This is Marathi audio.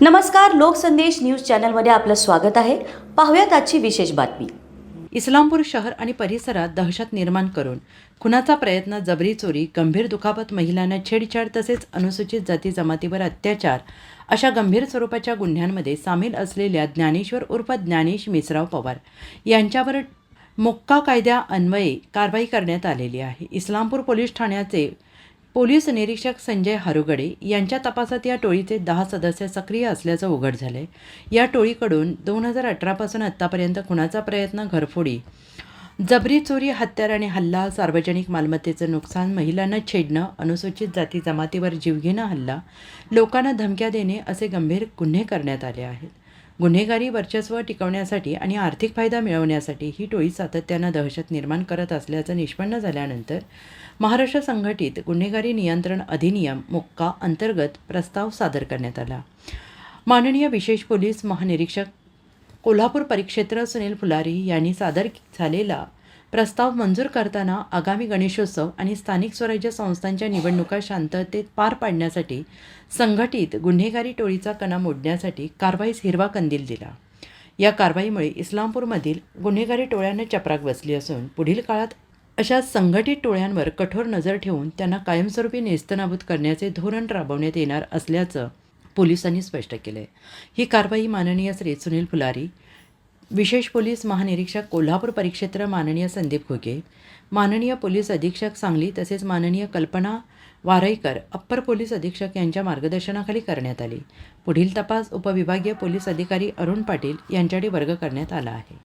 नमस्कार लोकसंदेश न्यूज चॅनलमध्ये आपलं स्वागत आहे. पाहूयात आजची विशेष बातमी. इस्लामपूर शहर आणि परिसरात दहशत निर्माण करून खुनाचा प्रयत्न जबरी चोरी गंभीर दुखापत महिलांना छेडछाड तसेच अनुसूचित जाती जमातीवर अत्याचार अशा गंभीर स्वरूपाच्या गुन्ह्यांमध्ये सामील असलेल्या ज्ञानेश्वर उर्फ ज्ञानेश मिसराव पवार यांच्यावर मोक्का कायद्या अन्वये कारवाई करण्यात आलेली आहे. इस्लामपूर पोलीस ठाण्याचे पोलीस निरीक्षक संजय हारुगडे यांच्या तपासात या टोळीचे दहा सदस्य सक्रिय असल्याचं उघड झालंय. या टोळीकडून दोन हजार अठरापासून आत्तापर्यंत खुनाचा प्रयत्न घरफोडी जबरी चोरी हत्यार आणि हल्ला सार्वजनिक मालमत्तेचं नुकसान महिलांना छेडणं अनुसूचित जाती जमातीवर जीवघेणं हल्ला लोकांना धमक्या देणे असे गंभीर गुन्हे करण्यात आले आहेत. गुन्हेगारी वर्चस्व टिकवण्यासाठी आणि आर्थिक फायदा मिळवण्यासाठी ही टोळी सातत्यानं दहशत निर्माण करत असल्याचं निष्पन्न झाल्यानंतर महाराष्ट्र संघटित गुन्हेगारी नियंत्रण अधिनियम मुक्का अंतर्गत प्रस्ताव सादर करण्यात आला. माननीय विशेष पोलीस महानिरीक्षक कोल्हापूर परिक्षेत्र सुनील फुलारी यांनी सादर झालेला प्रस्ताव मंजूर करताना आगामी गणेशोत्सव आणि स्थानिक स्वराज्य संस्थांच्या निवडणुका शांततेत पार पाडण्यासाठी संघटित गुन्हेगारी टोळीचा कणा मोडण्यासाठी कारवाईस हिरवा कंदील दिला. या कारवाईमुळे इस्लामपूरमधील गुन्हेगारी टोळ्यांना चपराक बसली असून पुढील काळात अशा संघटित टोळ्यांवर कठोर नजर ठेवून त्यांना कायमस्वरूपी नेस्तनाबूत करण्याचे धोरण राबवण्यात येणार असल्याचं पोलिसांनी स्पष्ट केलं आहे ही कारवाई माननीय श्री सुनील फुलारी विशेष पोलीस महानिरीक्षक कोल्हापूर परिक्षेत्र माननीय संदीप घुगे माननीय पोलीस अधीक्षक सांगली तसेच माननीय कल्पना वारईकर अप्पर पोलीस अधीक्षक यांच्या मार्गदर्शनाखाली करण्यात आली. पुढील तपास उपविभागीय पोलीस अधिकारी अरुण पाटील यांच्याकडे वर्ग करण्यात आला आहे.